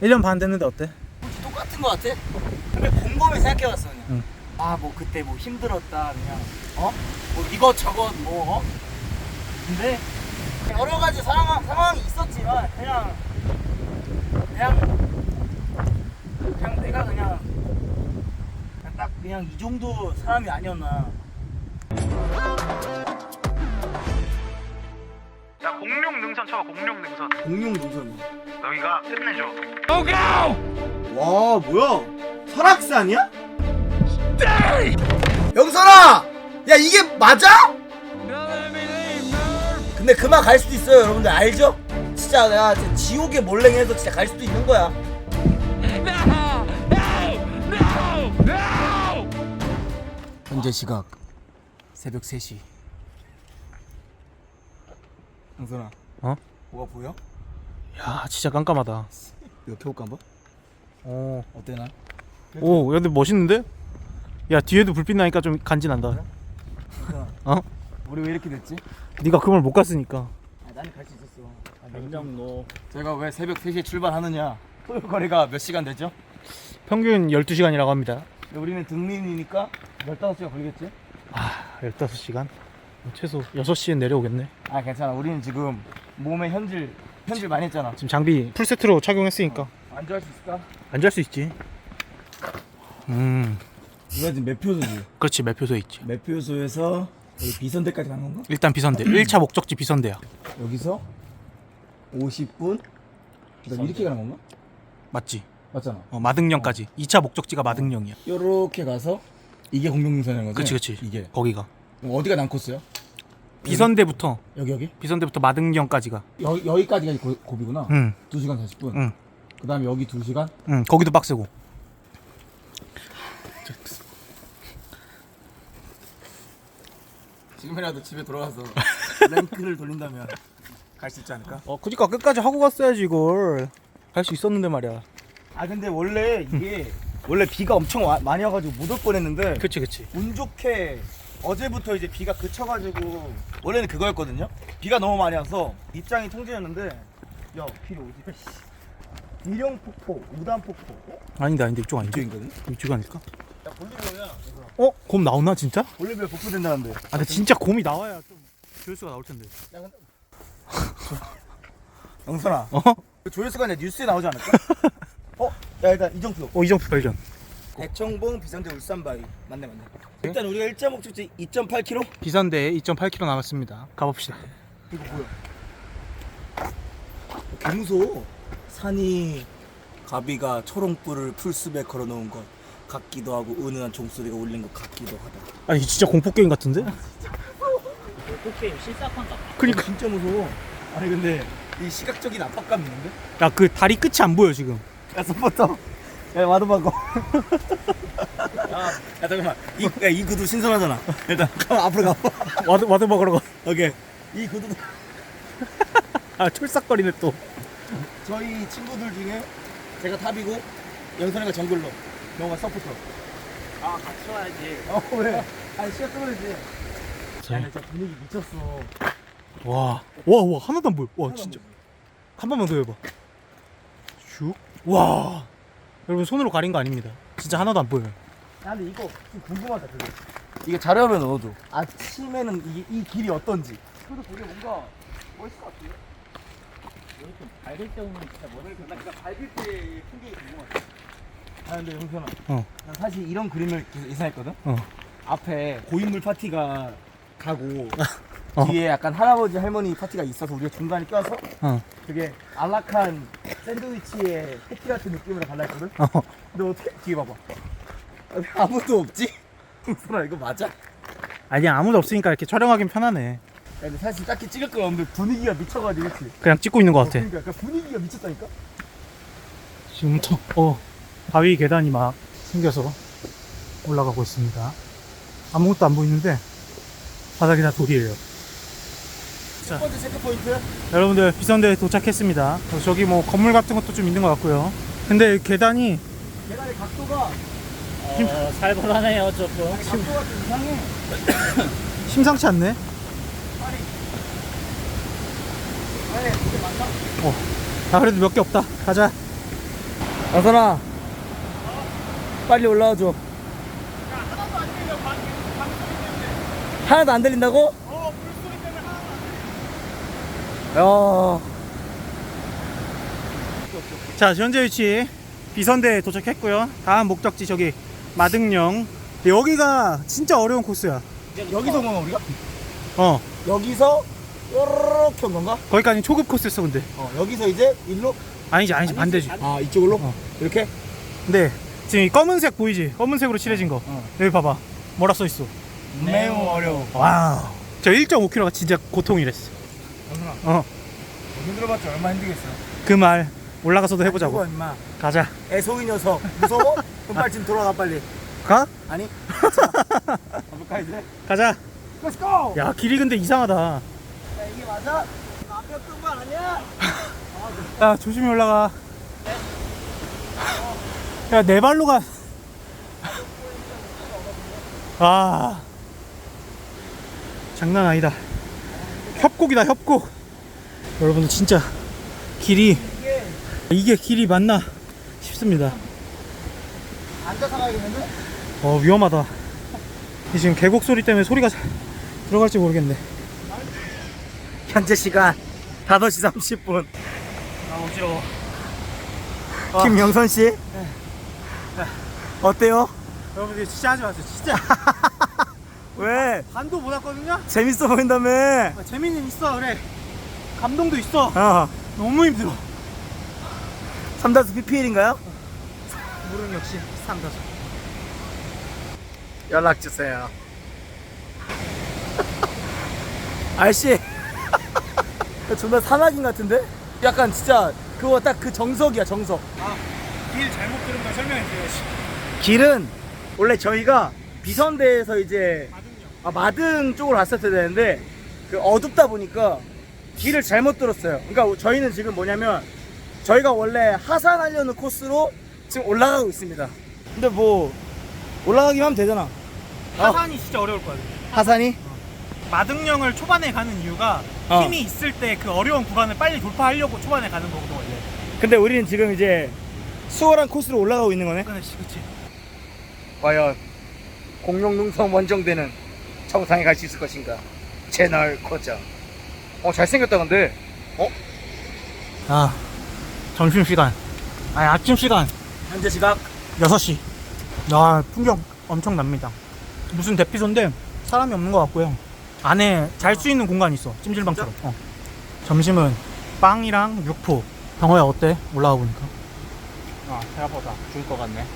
1년 반 됐는데 어때? 똑같은 거 같아? 근데 곰곰이 생각해봤어 그냥 응. 아뭐 그때 뭐 힘들었다 그냥 어? 뭐 이것 저것 뭐 어? 근데 여러 가지 상황, 상황이 있었지만 그냥 그냥 그냥 내가 그냥 그냥 딱 그냥 이 정도 사람이 아니었나 야 공룡 능선 쳐봐 공룡 능선. 공룡 노선. 여기가 끝내줘. 와 뭐야? 설악산이야? 영선아! 야 이게 맞아? 근데 그만 갈 수도 있어요 여러분들. 알죠? 진짜 내가 진짜 지옥에 몰랭해서 진짜 갈 수도 있는 거야. 현재 시각 새벽 3시 영선아 어? 뭐가 보여? 야 진짜 깜깜하다 이거 켜볼까 한번? 어. 어때 나? 오 근데 멋있는데? 야 뒤에도 불빛 나니까 좀 간지난다 어? 우리 왜 이렇게 됐지? 네가 그걸 못 갔으니까 아, 나는 갈 수 있었어. 냉장고. 제가 왜 새벽 3시에 출발하느냐? 소요 거리가 몇 시간 되죠? 평균 12시간이라고 합니다 우리는 등린이니까 15시간 걸리겠지? 아 15시간? 최소 6시엔 내려오겠네 아, 괜찮아. 우리는 지금 몸에 현질 현질 많이 했잖아. 지금 장비 풀세트로 착용했으니까 안주할 수 있을까? 앉을 수 있지 음 우리가 지금 매표소지. 그렇지 매표소에 있지 매표소에서 여기 비선대까지 가는 건가? 일단 비선대 1차 목적지 비선대야 여기서 50분 그다음 이렇게 가는 건가? 맞지? 맞잖아. 어, 마등령까지 2차 목적지가 마등령이야 요렇게 가서 이게 공룡능선인 거지? 그치 그치 이게 거기가 그럼 어디가 난코스야? 비선대부터 여기 여기? 비선대부터 마등령까지가 여, 여기까지가 고, 고비구나. 응 2시간 40분. 응. 그다음에 여기 2시간. 응 거기도 빡세고 지금이라도 집에 돌아가서 랭크를 돌린다면 갈 수 있지 않을까? 어 그니까 끝까지 하고 갔어야지 이걸 할 수 있었는데 말이야 아 근데 원래 이게 원래 비가 엄청 와- 많이 와가지고 못 올 뻔했는데 그치 그치 운 좋게 어제부터 이제 비가 그쳐가지고 원래는 그거였거든요. 비가 너무 많이 와서 입장이 통제였는데 야 필요 오지? 일령 폭포, 우단 폭포. 어? 아닌데 아닌데 이쪽 아닌데 이쪽인거든? 이쪽 아닐까? 야 볼리비아야. 어? 곰 나오나 진짜? 볼리비아 폭포 된다는데. 아 근데 진짜 곰이 나와야 좀 조회수가 나올 텐데 야 근데 영선아. 어? 그 조회수가 아니라 뉴스에 나오지 않을까? 어? 야 일단 이정표. 어 이정표 발견 대청봉 비선대 울산바위 맞네 맞네. 일단 우리가 일자 목적지 2.8km. 비선대에 2.8km 남았습니다 가봅시다 이거 뭐야? 개 무서워. 산이 가비가 초롱불을 풀숲에 걸어놓은 것 같기도 하고 은은한 종소리가 울린 것 같기도 하다. 아니 진짜 공포 게임 같은데? 게임 실사판가 봐. 그니까 진짜 무서워. 아니 근데 이 시각적인 압박감 있는데? 야 그 다리 끝이 안 보여 지금 야 서포터. 야 와도 바꿔. 야, 야 잠깐만. 이, 야, 이 구두 신선하잖아. 일단 가만 앞으로 가. 와드 와드 먹으러 가. 오케이. 이 구두 아 촐싹거리네 또 저희 친구들 중에 제가 탑이고 영선이가 정글로 너가 서포터. 아, 같이 와야지. 어 왜? 아니 시간 끌어야지. 야, 진짜 분위기 미쳤어. 와, 와, 와, 하나도 안 보여. 와, 진짜. 한 번만 더 해봐. 슉. 와. 여러분, 손으로 가린 거 아닙니다. 진짜 하나도 안 보여요. 야, 근데 이거 좀 궁금하다, 그게. 이게 자료화면 넣어줘. 아침에는 이, 이 길이 어떤지. 그래도 되게 뭔가 멋있을 것 같아요. 이렇게 밝을 때 오면 진짜 뭐나 그러니까 밝을 때 풍경이 궁금하다. 아, 근데 영선아. 어. 난 사실 이런 그림을 계속 예상했거든? 어. 앞에 고인물 파티가 가고, 어. 뒤에 약간 할아버지 할머니 파티가 있어서 우리가 중간에 껴서 어. 되게 안락한 샌드위치에 패티 같은 느낌으로 갈라했거든? 어. 근데 어떻게 뒤에 봐봐 아, 아무도 없지? 소라 이거 맞아? 야, 아니, 아무도 없으니까 이렇게 촬영하긴 편하네. 근데 사실 딱히 찍을 건 없는데 분위기가 미쳐가지고 그치? 그냥 찍고 있는 것 같아. 그러니까 약간 분위기가 미쳤다니까? 지금부터, 어, 바위 계단이 막 생겨서 올라가고 있습니다. 아무것도 안 보이는데, 바닥이 다 돌이에요. 첫 번째 체크 포인트 여러분들, 비선대에 도착했습니다. 어, 저기 뭐 건물 같은 것도 좀 있는 것 같고요. 근데 계단이 계단의 각도가 어, 살벌하네요, 조금. 각도가 좀 이상해 심상치 않네. 아니 이게 맞나? 아, 그래도 몇 개 없다. 가자. 나선아 빨리 올라와 줘 하나도 안 들린다고? 어 물소리 때문에 하나도 자 현재 위치 비선대에 도착했고요. 다음 목적지 저기 마등령. 여기가 진짜 어려운 코스야. 야 여기서 보면 우리가? 어. 여기서 요렇게 온 건가? 거기까지 초급 코스였어 근데. 어 여기서 이제 일로? 아니지 아니지 반대지. 아 이쪽으로? 어. 이렇게? 근데 지금 이 검은색 보이지? 검은색으로 칠해진 거. 어. 여기 봐봐. 뭐라 써있어? 매우 어려워. 와우. 저 1.5km가 진짜 고통이랬어 나선아. 어. 힘들어봤자 얼마 힘들겠어? 그 말 올라가서도 해보자고. 그거 임마. 가자. 애송이 녀석. 무서워? 그럼 빨리 지금 돌아가 빨리. 가? 아니? 자, 가볼까 이제? 가자. Let's go! 야 길이 근데 이상하다. 야 이게 맞아? 앞에 뜬거 아니야? 야 조심히 올라가. 야내 발로 가. 아, 장난 아니다 협곡이다 협곡. 여러분들 진짜 길이 이게 길이 맞나 싶습니다. 앉아서 가야겠는데? 어 위험하다. 이 지금 계곡 소리 때문에 소리가 잘 들어갈지 모르겠네. 현재 시간 5시 30분. 아 어지러워 김영선 씨? 어때요? 여러분들 진짜 하지 마세요 진짜 왜? 반도 못 왔거든요? 재밌어 보인다며. 아, 재미는 있어 그래. 감동도 있어. 어. 너무 힘들어. 삼다수 PPL인가요? 물은 역시 삼다수. 연락 주세요. 아저씨. 존나 산악인 같은데? 약간 진짜 그거 딱 그 정석이야 정석. 길 잘못 들은 거 설명해 드려야지. 길은 원래 저희가 비선대에서 이제 아, 마등 쪽으로 갔었어야 되는데 그 어둡다 보니까 길을 잘못 들었어요. 그러니까 저희는 지금 뭐냐면 저희가 원래 하산하려는 코스로 지금 올라가고 있습니다. 근데 뭐 올라가기만 하면 되잖아. 하산이 진짜 어려울 거야 하산이? 마등령을 초반에 가는 이유가 어. 힘이 있을 때 그 어려운 구간을 빨리 돌파하려고 초반에 가는 거거든 원래 근데 우리는 지금 이제 수월한 코스로 올라가고 있는 거네. 그치 그치 과연 공룡 능성 원정대는 정상에 갈 수 있을 것인가? 채널 고정. 어 잘생겼다 근데. 아 점심시간 아니 아침시간 현재 시각 6시 야 풍경 엄청납니다 무슨 대피소인데 사람이 없는 것 같고요 안에 잘 수 있는 공간이 있어 찜질방처럼 어. 점심은 빵이랑 육포 병호야 어때? 올라가 보니까 아 생각보다 죽을 것 같네.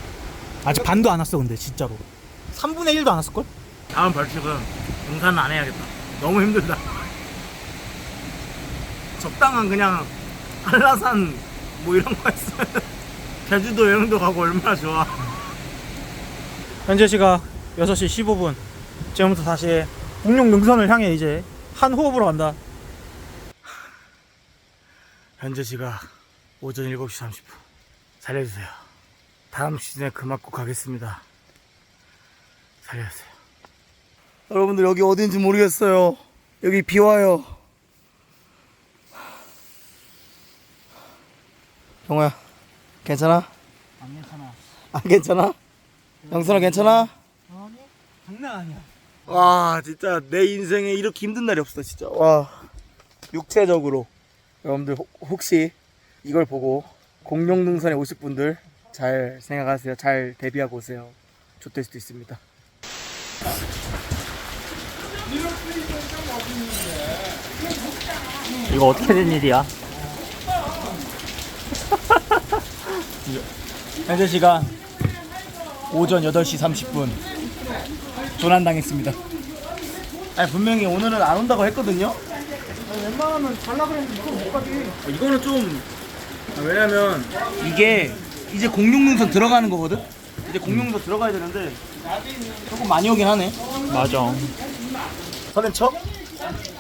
아직 반도 안 왔어 근데 진짜로 3분의 1도 안 왔을걸? 다음 벌칙은 등산은 안 해야겠다. 너무 힘들다. 적당한 그냥 한라산 뭐 이런 거 했으면 제주도 여행도 가고 얼마나 좋아. 현재 시각 6시 15분 지금부터 다시 공룡 능선을 향해 이제 한 호흡으로 간다 현재 시각 오전 7시 30분. 살려주세요. 다음 시즌에 그 맞고 가겠습니다. 살려주세요. 여러분들 여기 어딘지 모르겠어요. 여기 비 와요. 정호야, 괜찮아? 안 괜찮아 안 괜찮아? 영선아 괜찮아? 아니 장난 아니야 와 진짜 내 인생에 이렇게 힘든 날이 없어 진짜 와 육체적으로 여러분들 혹- 혹시 이걸 보고 공룡 능선에 오실 분들 잘 생각하세요 잘 대비하고 오세요 좋될 수도 있습니다 이거 어떻게 된 일이야? 현재 시간 오전 8시 30분 조난당했습니다 아니 분명히 오늘은 안 온다고 했거든요 웬만하면 잘라 그랬는데 이거 못 가지 이거는 좀 아, 왜냐면 이게 이제 공룡능선 들어가는 거거든 이제 공룡도 들어가야 되는데 조금 많이 오긴 하네 맞아. 쳐?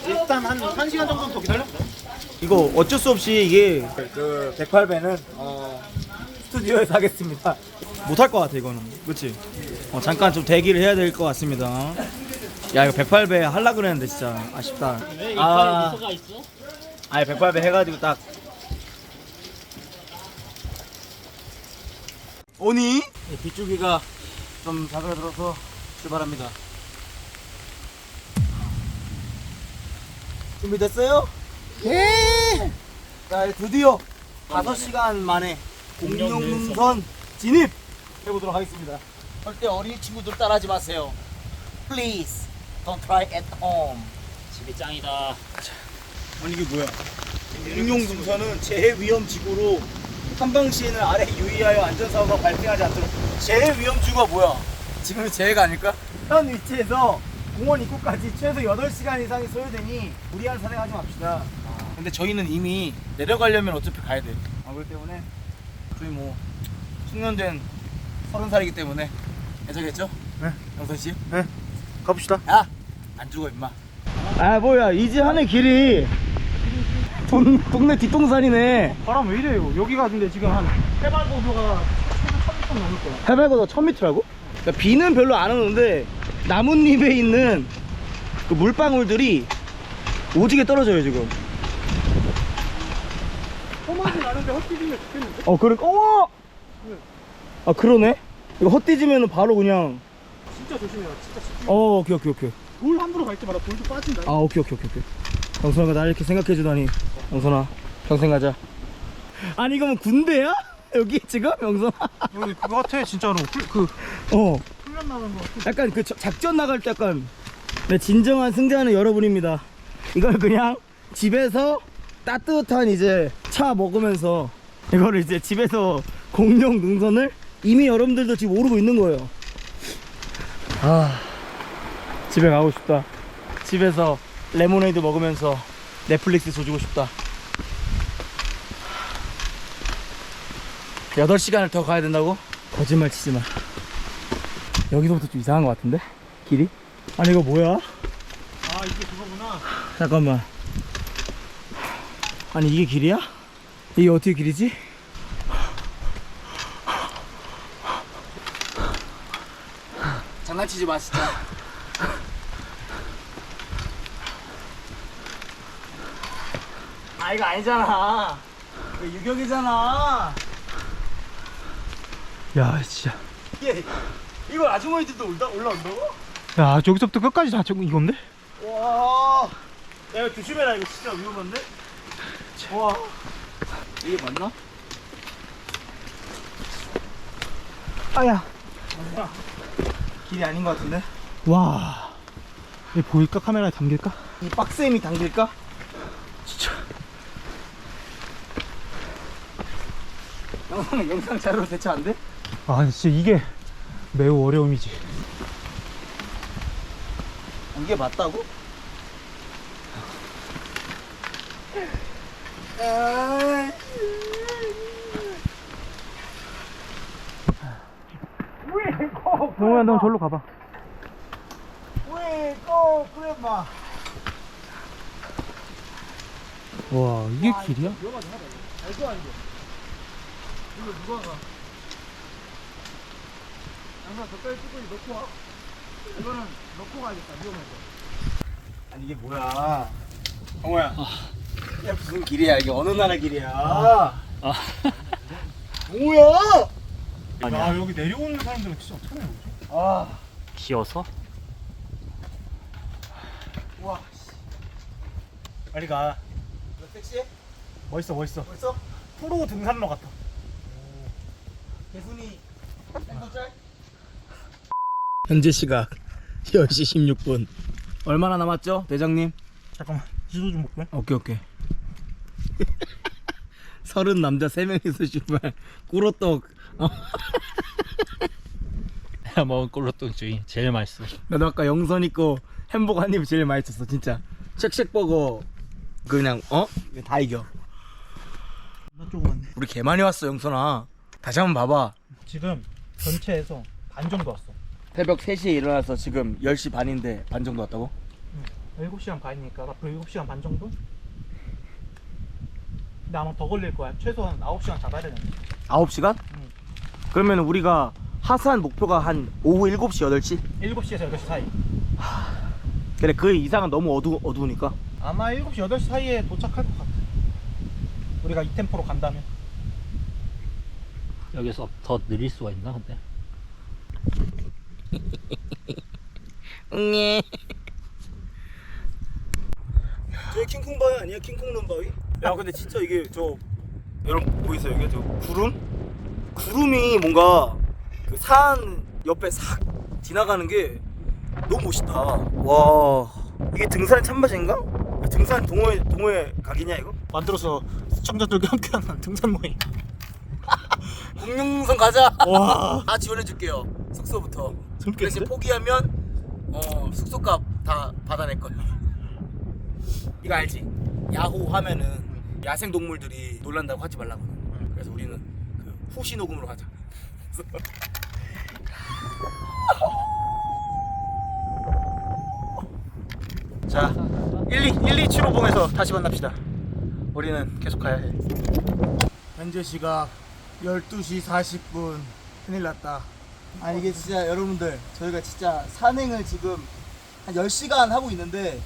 일단 한 1시간 정도 더 기다려 이거 어쩔 수 없이 이게 그 108배는 어, 스튜디오에서 하겠습니다. 못할 것 같아 이거는. 그렇지? 어, 잠깐 좀 대기를 해야 될 것 같습니다. 야 이거 108배 하려 그랬는데 진짜 아쉽다. 왜 아. 이빨 미소가 있어? 아니 108배 해가지고 딱 오니 이 빗줄기가 좀 작아들어서 출발합니다. 준비됐어요? 예! 자, 드디어 5시간 만에 공룡 능선 진입 해보도록 하겠습니다. 절대 어린이 친구들 따라하지 마세요. Please don't try at home. 집이 짱이다. 아니 이게 뭐야? 공룡 능선은 재해 위험 지구로 한방 시에는 아래 유의하여 안전사고가 발생하지 않도록 재해 위험 지구가 뭐야? 지금 재해가 아닐까? 현 위치에서 공원 입구까지 최소 8시간 이상이 소요되니 무리한 산행하지 맙시다. 근데 저희는 이미 내려가려면 어차피 가야 돼. 아, 그렇기 때문에 저희 뭐 숙련된 서른 살이기 때문에 괜찮겠죠? 네. 영선 씨? 네. 가봅시다. 야! 안 죽어 임마 아 뭐야 이제 하는 길이 동, 동네 뒷동산이네 바람 왜 이래요? 여기가 근데 지금 한 해발 고도가 최소 1000m 넘을 거야. 해발고도 1000m라고? 그러니까 비는 별로 안 오는데 나뭇잎에 있는 그 물방울들이 오지게 떨어져요 지금 험하지 않은데 헛디디면 좋겠는데? 어 그래 어! 아 그러네 이거 헛디지면은 바로 그냥 진짜 조심해요. 진짜 집중. 어 오케이 오케이 오케이 돌 함부로 갈 때마다 돌도 빠진다. 아 오케이 오케이 오케이 오케이 영선아가 날 이렇게 생각해 주다니 영선아 평생 가자 아니 이거 뭐 군대야? 여기 지금 영선아 여기 그거 같아 진짜로. 훌- 그어 훈련 나는 거. 약간 그 저- 작전 나갈 때 약간 네, 진정한 승자는 여러분입니다. 이걸 그냥 집에서 따뜻한 이제 차 먹으면서 이거를 이제 집에서 공룡 능선을 이미 여러분들도 지금 오르고 있는 거예요. 아 집에 가고 싶다. 집에서 레모네이드 먹으면서 넷플릭스 조지고 싶다. 8시간을 더 가야 된다고? 거짓말 치지 마. 여기서부터 좀 이상한 것 같은데? 길이? 아니 이거 뭐야? 아 이게 그거구나. 잠깐만 아니 이게 길이야? 이게 어떻게 길이지? 장난치지 마 진짜 아 이거 아니잖아 이거 유격이잖아 야 진짜. 이게 이걸 아주머니들도 올라, 올라온다고? 야 저기서부터 끝까지 다 저거 이건데? 와, 야 이거 조심해라 이거 진짜 위험한데? 와, 이게 맞나? 아야. 길이 아닌 것 같은데? 와. 이 보일까 카메라에 담길까? 이 빡셈이 당길까? 진짜. 영상 영상 자료로 대체 안 돼? 아 진짜 이게 매우 어려움이지. 이게 맞다고? 동호야 너 절로 가봐. 와 이게 길이야? 안 돼. 이거 누가 가? 양산 젓갈 뚜껑이 넣고 와. 이거는 넣고 가야겠다. 위험해서. 아니 이게 뭐야? 정호야. 야 무슨 길이야? 이게 어느 나라 길이야? 아. 뭐야? 야 여기 내려오는 사람들은 진짜 어떻게 내려오지? 아, 기어서? 와, 빨리 가. 이거 섹시해? 멋있어 멋있어. 벌써? 프로 등산로 같아. 개순이 짤? 현재 시각 10시 16분. 얼마나 남았죠, 대장님? 잠깐만 지도 좀 볼게. 오케이 오케이 서른 남자 세 명이서 정말 꿀호떡 어? 먹은 꿀로똥 중이 제일 맛있어. 나도 아까 영선이 거 햄버거 한 입이 제일 맛있었어 진짜 쉑쉑버거 그냥 어? 다 이겨 나 조금 우리 개 많이 왔어 영선아 다시 한번 봐봐 지금 전체에서 반 정도 왔어. 새벽 3시에 일어나서 지금 10시 반인데 반 정도 왔다고? 7시간 반이니까 앞으로 7시간 반 정도? 근데 아마 더 걸릴 거야. 최소한 9시간 잡아야 되는데. 9시간? 응. 그러면 우리가 하산 목표가 한 오후 7시 8시? 7시에서 8시 사이. 그래 그 이상은 너무 어두, 어두우니까 아마 7시 8시 사이에 도착할 것 같아. 우리가 이 템포로 간다면. 여기서 더 느릴 수가 있나 근데? 저게 킹콩 바위 아니야? 킹콩 rum바위? 야 근데 진짜 이게 저 여러분 보이세요 이게 저 구름? 구름이 뭔가 그 산 옆에 싹 지나가는 게 너무 멋있다 와 이게 등산의 참맛인가? 등산 동호회 동호회 각이냐 이거? 만들어서 시청자들과 함께하는 등산 모임. 공룡선 가자 와, 다 지원해줄게요 숙소부터 재밌겠는데? 대신 포기하면 어 숙소값 다 받아낼 거야 이거 알지? 야호 하면은 야생 동물들이 놀란다고 하지 말라고 그래서 우리는 그 후시 녹음으로 하자 자, 1, 2, 1, 2, 7, 5봉에서 다시 만납시다. 우리는 계속 가야 해. 현재 시각 12시 40분 큰일 났다 아니 이게 진짜 여러분들 저희가 진짜 산행을 지금 한 10시간 하고 있는데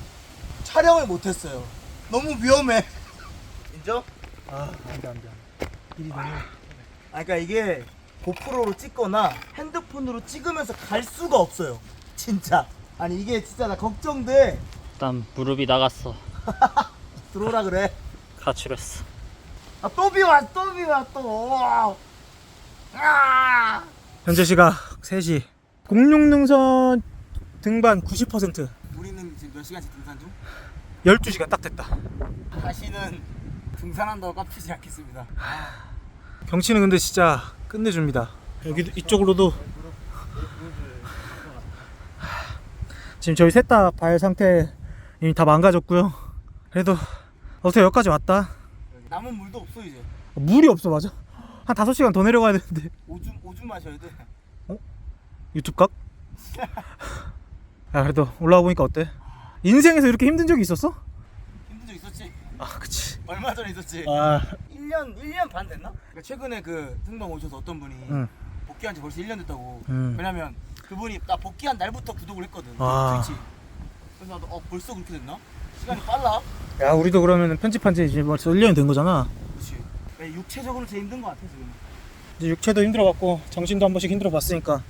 촬영을 못했어요 너무 위험해 인정? 아, 안 돼, 안 돼. 일이 너무. 아 그러니까 이게 고프로로 찍거나 핸드폰으로 찍으면서 갈 수가 없어요 진짜 아니 이게 진짜 나 걱정돼 일단 무릎이 나갔어. 들어오라 그래 가출했어. 아 또 비와 또 비와 또 아! 현재 시각 3시. 공룡능선 등반 90%. 우리는 지금 몇 시간씩 등산 중? 12시간 딱 됐다. 다시는 등산한다고 깝치지 않겠습니다 경치는 근데 진짜 끝내줍니다. 여기 이쪽으로도 지금 저희 셋 다 발 상태 이미 다 망가졌고요. 그래도 어떻게 여기까지 왔다. 남은 물도 없어 이제 물이 없어 맞아. 한 5시간 더 내려가야 되는데 오줌 오줌 마셔야 돼 유튜브 각? 야 그래도 올라와 보니까 어때? 인생에서 이렇게 힘든 적이 있었어? 힘든 적 있었지? 아 그치. 얼마 전에 있었지? 아 1년 1년 반 됐나? 그러니까 최근에 그 승방 오셔서 어떤 분이 응. 복귀한 지 벌써 1년 됐다고 음. 왜냐면 그분이 나 복귀한 날부터 구독을 했거든 아. 트위치 그래서 나도 어 벌써 그렇게 됐나? 시간이 빨라 야 우리도 그러면 편집한 지 이제 벌써 1년이 된 거잖아. 네, 육체적으로 제일 힘든 것 같아 지금 이제 육체도 힘들어갖고 정신도 한 번씩 힘들어 봤으니까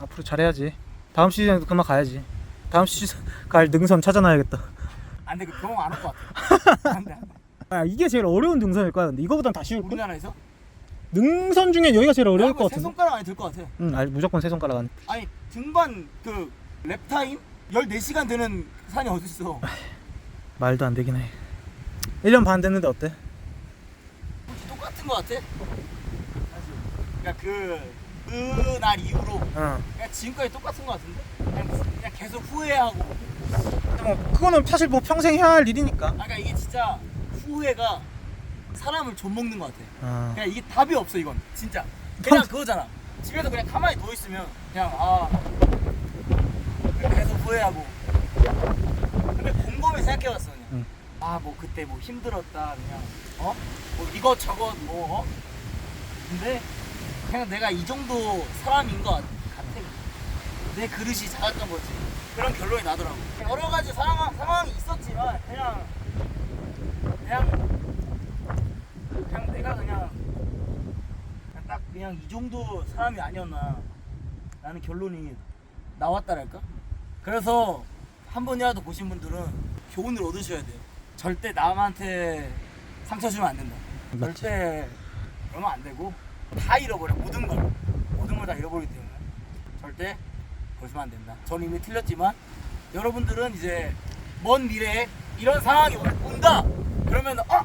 앞으로 잘해야지. 다음 시즌에도 그만 가야지. 다음 시즌 갈 능선 찾아놔야겠다. 안 돼 그 병원 안 올 것 같아 안 돼 안 돼 아 이게 제일 어려운 능선일 거야. 근데 이거보단 다 쉬울 걸. 우리나라에서? 능선 중에 여기가 제일 어려울 아, 것세 같은데. 손가락 안에 들 것 같아 응, 아, 무조건 세 손가락 안. 아니 등반 그 랩타임 14시간 되는 산이 어딨어 말도 안 되긴 해. 1년 반 됐는데 어때? 똑같은 것 같아. 그러니까 그 그 날 이후로 응. 그냥 지금까지 똑같은 것 같은데? 그냥, 그냥 계속 후회하고. 근데 뭐 그거는 사실 뭐 평생 해야 할 일이니까. 아 그러니까 이게 진짜 후회가 사람을 좀먹는 것 같아. 아. 그냥 이게 답이 없어 이건. 진짜. 그냥 그거잖아. 집에서 그냥 가만히 누워 있으면 그냥 아. 그냥 계속 후회하고. 근데 곰곰이 생각해봤어 응. 아 뭐 그때 뭐 힘들었다 그냥 어? 뭐 이것 저것 뭐 어? 근데 그냥 내가 이 정도 사람인 것 같아. 내 그릇이 작았던 거지. 그런 결론이 나더라고. 여러 가지 상황, 상황이 있었지만 그냥 그냥 그냥 내가 그냥 그냥 딱 그냥 이 정도 사람이 아니었나 라는 결론이 나왔다랄까? 그래서 한 번이라도 보신 분들은 교훈을 얻으셔야 돼요 절대 남한테 상처 주면 안 된다 맞지. 절대 그러면 안 되고 다 잃어버려 모든 걸 모든 걸 다 잃어버리기 때문에 절대 그러시면 안 된다 전 이미 틀렸지만 여러분들은 이제 먼 미래에 이런 상황이 온다 그러면 아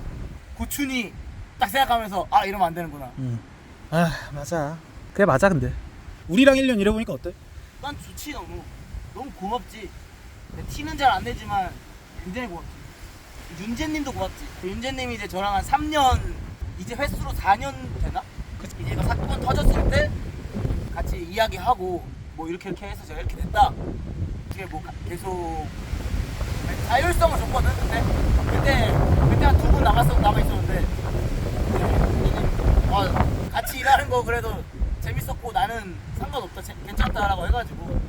고춘이 딱 생각하면서 아 이러면 안 되는구나 응. 아 맞아. 그래 맞아 근데. 우리랑 1년 일해보니까 어때? 난 좋지 너무 너무 고맙지 티는 잘 안 내지만 굉장히 고맙지 윤재님도 고맙지. 윤재님이 이제 저랑 한 3년 이제 횟수로 4년 되나? 이제 이거 사건 터졌을 때 같이 이야기하고 뭐 이렇게 이렇게 해서 제가 이렇게 됐다. 이게 뭐 가- 계속 자율성을 줬거든. 그때 그때 그때 한 두 분 남았어 남아 있었는데. 어, 같이 일하는 거 그래도 재밌었고 나는 상관없다. 재- 괜찮다라고 해가지고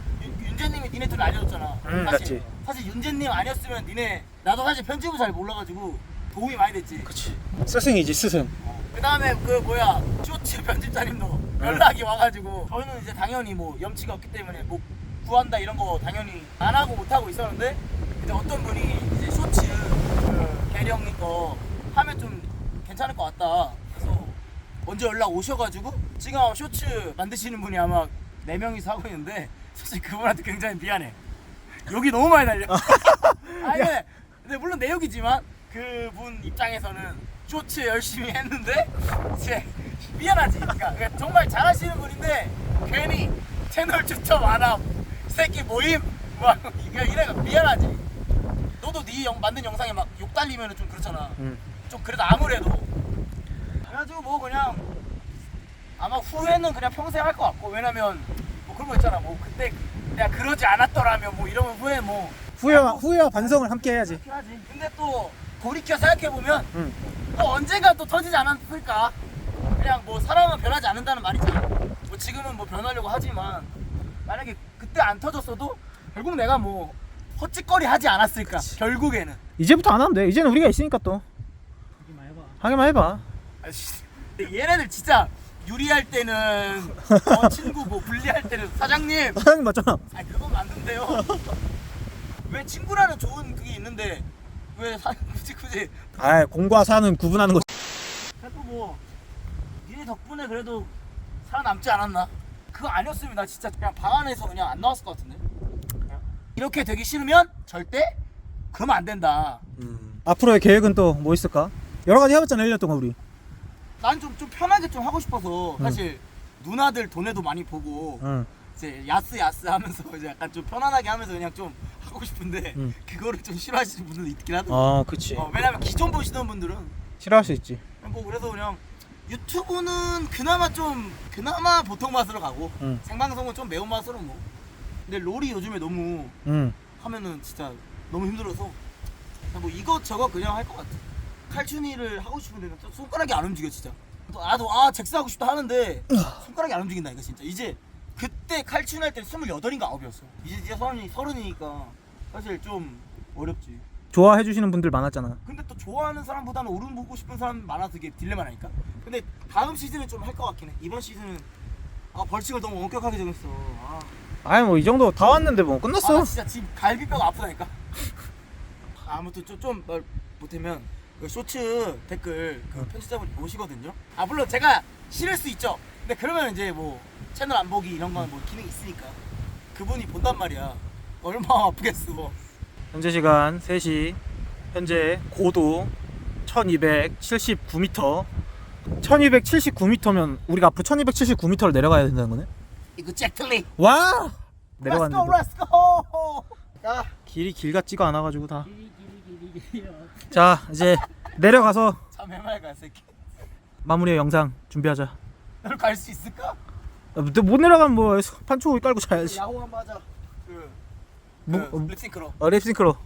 윤- 윤재님이 니네 둘 알려줬잖아 응, 사실 맞지. 사실 윤재님 아니었으면 니네 나도 사실 편집을 잘 몰라가지고 도움이 많이 됐지 그치. 스승이지 스승. 어. 그 다음에 그 뭐야 쇼츠 편집자님도 연락이 와가지고 저희는 이제 당연히 뭐 염치가 없기 때문에 뭐 구한다 이런 거 당연히 안 하고 못 하고 있었는데 이제 어떤 분이 이제 쇼츠 그 계령님 거 하면 좀 괜찮을 것 같다. 그래서 먼저 연락 오셔가지고 지금 아마 쇼츠 만드시는 분이 아마 네 명이서 하고 있는데 사실 그분한테 굉장히 미안해. 욕이 너무 많이 날려. 아니 근데, 근데 물론 내 욕이지만 그분 입장에서는 쇼츠 열심히 했는데 이제 미안하지. 그러니까, 그러니까 정말 잘하시는 분인데 괜히 채널 추첨 안 함. 이 새끼 모임 막 이게 이래가 미안하지. 너도 네 영, 만든 영상에 막 욕 달리면 좀 그렇잖아. 음. 좀 그래도 아무래도 그래가지고 뭐 그냥 아마 후회는 그냥 평생 할 것 같고 왜냐면 뭐 그런 거 있잖아. 뭐 그때 내가 그러지 않았더라면 뭐 이러면 후회 뭐. 후회와 후회와 반성을 함께 해야지. 그렇게 하지. 근데 또 돌이켜 생각해보면 응. 또 언젠가 또 터지지 않았을까? 그냥 뭐 사람은 변하지 않는다는 말이잖아 뭐 지금은 뭐 변하려고 하지만 만약에 그때 안 터졌어도 결국 내가 뭐 헛짓거리 하지 않았을까? 결국에는. 이제부터 안 하면 돼. 이제는 우리가 있으니까 또. 하기만 해봐. 근데 얘네들 진짜 유리할 때는 어, 친구 뭐 분리할 때는 사장님 사장님 맞잖아. 아 그건 맞는데요 왜 친구라는 좋은 그게 있는데 왜 사, 굳이 굳이 아 공과 사는 구분하는 거. 그래도 뭐 니네 덕분에 그래도 살아남지 않았나 그거 아니었으면 나 진짜 그냥 방 안에서 그냥 안 나왔을 것 같은데 그냥 이렇게 되기 싫으면 절대 그러면 안 된다 앞으로의 계획은 또 뭐 있을까? 여러 가지 해봤잖아 1년 동안 우리. 난 좀 좀 편하게 좀 하고 싶어서 사실 누나들 돈에도 많이 보고 응. 이제 야스 야스 하면서 이제 약간 좀 편안하게 하면서 그냥 좀 하고 싶은데 음. 그거를 좀 싫어하시는 분들도 있긴 하더라고. 아 그치. 어, 왜냐면 기존 보시던 분들은 싫어할 수 있지. 뭐 그래서 그냥 유튜브는 그나마 좀 그나마 보통 맛으로 가고 응. 생방송은 좀 매운 맛으로 뭐. 근데 롤이 요즘에 너무 응. 하면은 진짜 너무 힘들어서 그냥 뭐 이것 저것 그냥 할 것 같아. 칼춤이를 하고 싶은데 또 손가락이 안 움직여 진짜. 또 나도 아 잭스 하고 싶다 하는데 손가락이 안 움직인다 이거 진짜. 이제 그때 칼춤 할때 28인가 9이었어. 이제 이제 서른이 서른이니까 사실 좀 어렵지. 좋아해 주시는 분들 많았잖아. 근데 또 좋아하는 사람보다는 오른 보고 싶은 사람 많아서 이게 딜레마라니까. 근데 다음 시즌은 좀 할 것 같긴 해. 이번 시즌은 아 벌칙을 너무 엄격하게 정했어. 아, 아니 뭐 이 정도 다 왔는데 뭐아 끝났어. 나 진짜 지금 갈비뼈가 아프다니까. 아무튼 좀말 못하면 그 쇼츠 댓글 그 편집자분이 보시거든요. 아 물론 제가 싫을 수 있죠. 근데 그러면 이제 뭐 채널 안 보기 이런 건 뭐 기능이 있으니까 그분이 본단 말이야. 얼마나 아프겠어. 현재 시간 3시. 현재 고도 1279m. 1279m면 우리가 앞으로 1279m를 내려가야 된다는 거네. 이거 잭틀리. 와! Let's go, 내려갔는데 let's go. 야. 길이 길 같지가 않아 가지고 다. 자, 이제 내려가서 참 해맑아 새끼. 마무리 영상 준비하자. 너를 갈수 있을까? 아, 못 내려가면 뭐 판초 깔고 자야지. 야호 한번 하자. 그, 뭐, 그 어, 립싱크로. 어, 랩싱크로.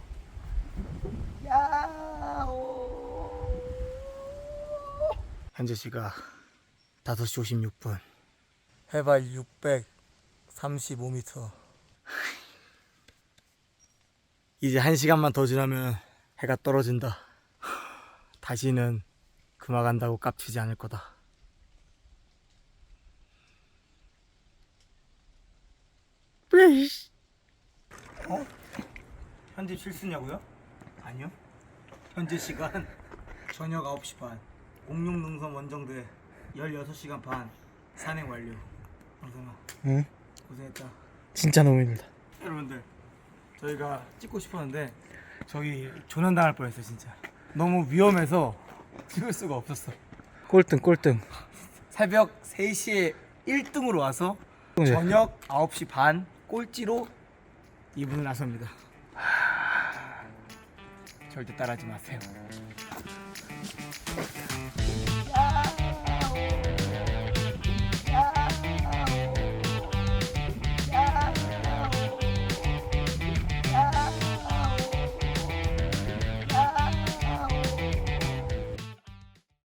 야호. 현재 시각 5시 56분. 해발 635m. 이제 한 시간만 더 지나면 해가 떨어진다. 다시는 그만 간다고 깝치지 않을 거다. 어? 현재 실수냐고요? 아니요. 현재 시간 저녁 9시 반. 공룡 능선 원정대 16시간 반 산행 완료. 방송아 응. 고생했다. 진짜 너무 힘들다. 여러분들 저희가 찍고 싶었는데 저희 조난당할 뻔했어요 진짜. 너무 위험해서 찍을 수가 없었어. 꼴등 꼴등. 새벽 3시에 1등으로 와서 저녁 9시 반 꼴찌로 이분을 나섭니다. 절대 따라하지 마세요.